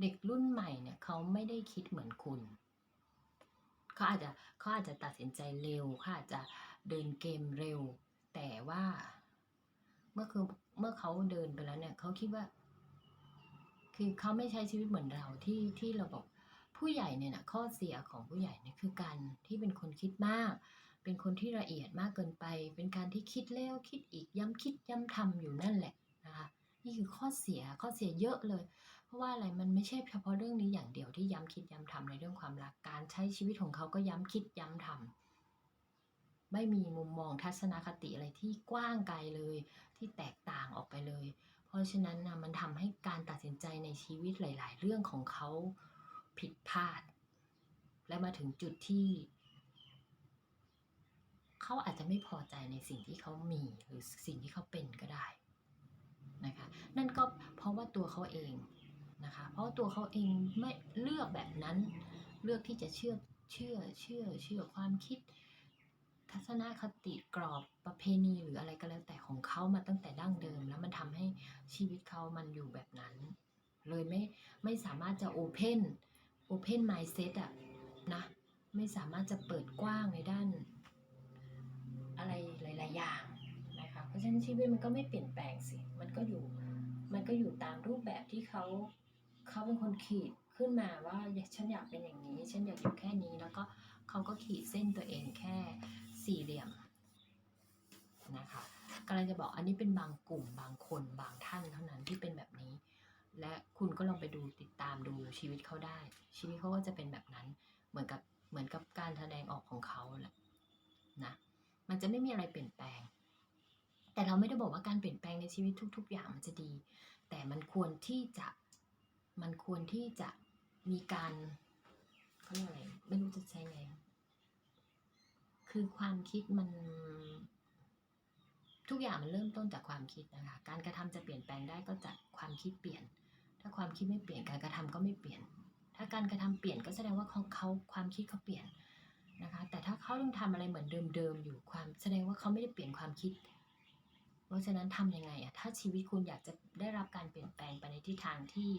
เด็กรุ่นใหม่เนี่ยเขาไม่ได้คิดเหมือนคุณ เขาอาจจะเขาอาจจะตัดสินใจเร็วเขาอาจจะเดินเกมเร็ว แต่ว่าเมื่อคือเมื่อเขาเดินไปแล้วเนี่ยเขาคิดว่า คือเขาไม่ใช้ชีวิตเหมือนเราที่ที่เราบอกผู้ใหญ่เนี่ยนะข้อเสียของผู้ใหญ่เนี่ยคือการที่เป็นคนคิดมาก เป็นคนที่ละเอียดมากเกินไป เป็นการที่คิดแล้วคิดอีกย้ำคิดย้ำทำอยู่นั่นแหละนะคะ คือข้อเสียข้อเสียเยอะเลย เพราะว่าอะไรมันไม่ใช่เฉพาะเรื่องนี้อย่างเดียวที่ย้ำคิดย้ำทำในเรื่องความรักการใช้ชีวิตของเขาก็ย้ำคิดย้ำทำไม่มีมุมมองทัศนคติอะไรที่กว้างไกลเลย ที่แตกต่างออกไปเลย เพราะฉะนั้นนะมันทำให้การตัดสินใจในชีวิตหลาย ๆ เรื่องของเขาผิดพลาด และมาถึงจุดที่เขาอาจจะไม่พอใจในสิ่งที่เขามีหรือสิ่งที่เขาเป็นก็ได้ นะคะนั่นก็เพราะว่าตัวเขาเองนะคะเพราะตัวเขาเองไม่เลือกแบบนั้น เลือกที่จะเชื่อเชื่อเชื่อเชื่อความคิด ทัศนคติกรอบประเพณีหรืออะไรก็แล้วแต่ของเขามาตั้งแต่ดั้งเดิม แล้วมันทำให้ชีวิตเขามันอยู่แบบนั้น เลยไม่ไม่สามารถจะโอเพนโอเพนไมซ์เซตอะนะไม่สามารถจะเปิดกว้างในด้าน อะไรหลาย ๆ อย่างะคะเพราะฉะนั้นชีวิตมันก็ไม่เปลี่ยนแปลงสิ มันก็อยู่ มันก็อยู่ตามรูปแบบที่เขาเขาเป็นคนขีดขึ้นมาว่าฉันอยากเป็นอย่างนี้ ฉันอยากอยู่แค่นี้ แล้วก็เขาก็ขีดเส้นตัวเองแค่สี่เหลี่ยมนะคะกำลังจะบอกอันนี้เป็นบางกลุ่มบางคนบางท่านเท่านั้นที่เป็นแบบนี้ และคุณก็ลองไปดูติดตามดูชีวิตเขาได้ ชีวิตเขาก็จะเป็นแบบนั้น เหมือนกับเหมือนกับการแสดงออกของเขาแหละนะ มันจะไม่มีอะไรเปลี่ยนแปลง แต่เราไม่ได้บอกว่าการเปลี่ยนแปลงในชีวิตทุก ๆ อย่างมันจะดี แต่มันควรที่จะมันควรที่จะมีการเขาเรียกอะไรไม่รู้จะใช้ไงคือความคิดมัน ทุกอย่างมันเริ่มต้นจากความคิดนะคะ การกระทำจะเปลี่ยนแปลงได้ก็จากความคิดเปลี่ยน ถ้าความคิดไม่เปลี่ยนการกระทำก็ไม่เปลี่ยน ถ้าการกระทำเปลี่ยนก็แสดงว่าเขาเขาความคิดเขาเปลี่ยนนะคะ แต่ถ้าเขาต้องทำอะไรเหมือนเดิมๆอยู่ความ แสดงว่าเขาไม่ได้เปลี่ยนความคิด เพราะฉะนั้นทำยังไงอะถ้าชีวิตคุณอยากจะได้รับการเปลี่ยนแปลงไปในทิศทางที่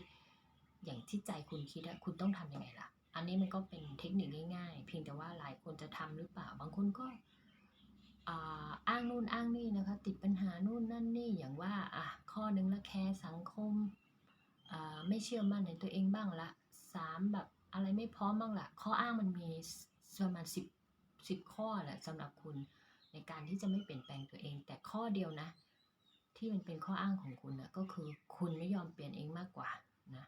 อย่างที่ใจคุณคิดอะคุณต้องทำยังไงล่ะ อันนี้มันก็เป็นเทคนิคง่ายๆ เพียงแต่ว่าหลายคนจะทำหรือเปล่า บางคนก็อ้างนู่นอ้างนี่นะคะ ติดปัญหานู่นนั่นนี่อย่างว่าอะข้อหนึ่งละแคร์สังคมไม่เชื่อมั่นในตัวเองบ้างละสามแบบอะไรไม่พร้อมบ้างละข้ออ้างมันมีประมาณสิบสิบข้อแหละสำหรับคุณ ในการที่จะไม่เปลี่ยนแปลงตัวเอง แต่ข้อเดียวนะ ที่มันเป็นข้ออ้างของคุณนะก็คือคุณไม่ยอมเปลี่ยนเองมากกว่านะ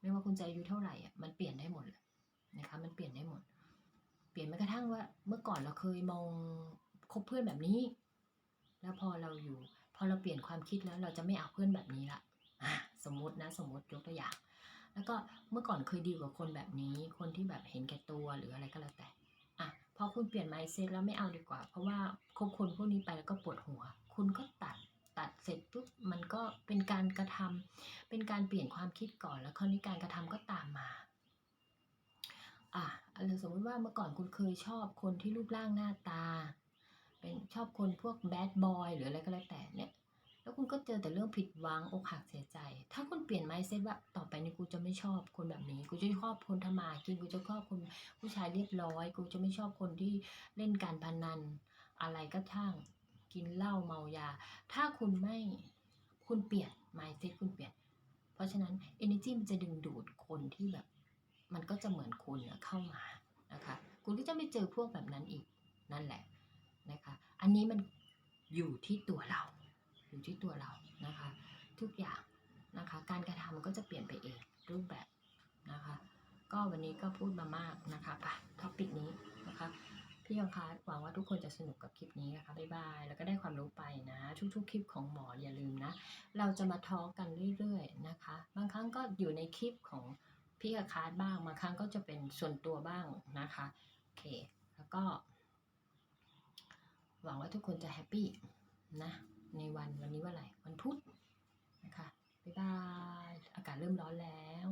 ไม่ว่าคุณจะอายุเท่าไหร่อะมันเปลี่ยนได้หมดเลยนะคะมันเปลี่ยนได้หมด เปลี่ยนแม้กระทั่งว่า เมื่อก่อนเราเคยมองคบเพื่อนแบบนี้ แล้วพอเราอยู่ พอเราเปลี่ยนความคิดแล้วเราจะไม่เอาเพื่อนแบบนี้ละสมมตินะ สมมติยกตัวอย่าง แล้วก็เมื่อก่อนเคยดีกว่าคนแบบนี้ คนที่แบบเห็นแก่ตัวหรืออะไรก็แล้วแต่ พอคุณเปลี่ยน mindset แล้วไม่เอาดีกว่า เพราะว่าคบคนพวกนี้ไปแล้วก็ปวดหัว คุณก็ตัดตัดเสร็จปุ๊บมันก็เป็นการกระทำเป็นการเปลี่ยนความคิดก่อนแล้วคราวนี้การกระทำก็ตามมาอะอะไรสมมติว่าเมื่อก่อนคุณเคยชอบคนที่รูปร่างหน้าตา เป็นชอบคนพวกแบดบอยหรืออะไรก็แล้วแต่เนี่ย แล้วคุณก็เจอแต่เรื่องผิดหวังอกหักเสียใจ ถ้าคุณเปลี่ยน mindset ว่า นี้กูจะไม่ชอบคนแบบนี้ กูจะชอบคนทำมาหากินกูจะชอบคนผู้ชายเรียบร้อย กูจะไม่ชอบคนที่เล่นการพนัน อะไรก็ช่างกินเหล้าเมายา ถ้าคุณไม่คุณเปลี่ยน mindset คุณเปลี่ยน เพราะฉะนั้น energy มันจะดึงดูดคนที่แบบ มันก็จะเหมือนคุณเข้ามานะคะ คุณก็จะไม่เจอพวกแบบนั้นอีกนั่นแหละนะคะ อันนี้มันอยู่ที่ตัวเรา อยู่ที่ตัวเรานะคะ ทุกอย่าง นะคะ การกระทำมันก็จะเปลี่ยนไปเองรูปแบบนะคะ ก็วันนี้ก็พูดมามากนะคะไปท็อปิกนี้นะคะพี่ยังคาหวังว่าทุกคนจะสนุกกับคลิปนี้นะคะบ๊ายบาย แล้วก็ได้ความรู้ไปนะ ทุกๆ คลิปของหมออย่าลืมนะ เราจะมาทอล์กกันเรื่อยๆนะคะ บางครั้งก็อยู่ในคลิปของพี่อาคาร์ดบ้างบางครั้งก็จะเป็นส่วนตัวบ้างนะคะโอเคแล้วก็ หวังว่าทุกคนจะแฮปปี้นะในวันวันนี้ว่าอะไรวันพุธนะคะ บ๊ายบาย อากาศเริ่มร้อนแล้ว